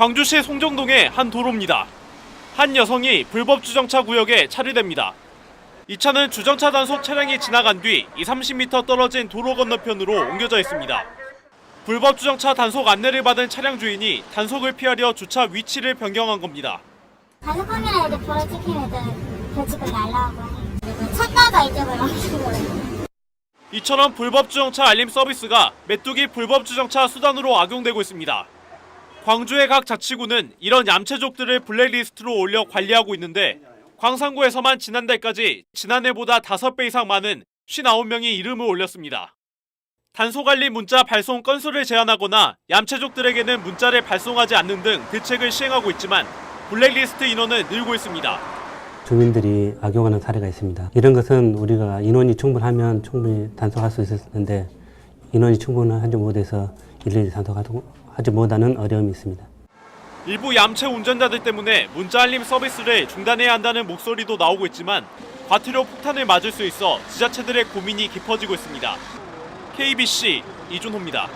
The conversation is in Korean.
광주시 송정동의 한 도로입니다. 한 여성이 불법 주정차 구역에 차례됩니다. 이 차는 주정차 단속 차량이 지나간 뒤 2, 30m 떨어진 도로 건너편으로 옮겨져 있습니다. 불법 주정차 단속 안내를 받은 차량 주인이 단속을 피하려 주차 위치를 변경한 겁니다. 단속 카메라 애들 벌어 찍힌 애들 벌칙금 날라고 찾다가 잊어버려가지고 이처럼 불법 주정차 알림 서비스가 메뚜기 불법 주정차 수단으로 악용되고 있습니다. 광주의 각 자치구는 이런 얌체족들을 블랙리스트로 올려 관리하고 있는데 광산구에서만 지난달까지 지난해보다 5배 이상 많은 59명이 이름을 올렸습니다. 단속 알림 문자 발송 건수를 제한하거나 얌체족들에게는 문자를 발송하지 않는 등 대책을 시행하고 있지만 블랙리스트 인원은 늘고 있습니다. 주민들이 악용하는 사례가 있습니다. 이런 것은 우리가 인원이 충분하면 충분히 단속할 수 있었는데 인원이 충분하지 못해서 일일이 단속하지 못하는 어려움이 있습니다. 일부 얌체 운전자들 때문에 문자 알림 서비스를 중단해야 한다는 목소리도 나오고 있지만 과태료 폭탄을 맞을 수 있어 지자체들의 고민이 깊어지고 있습니다. KBC 이준호입니다.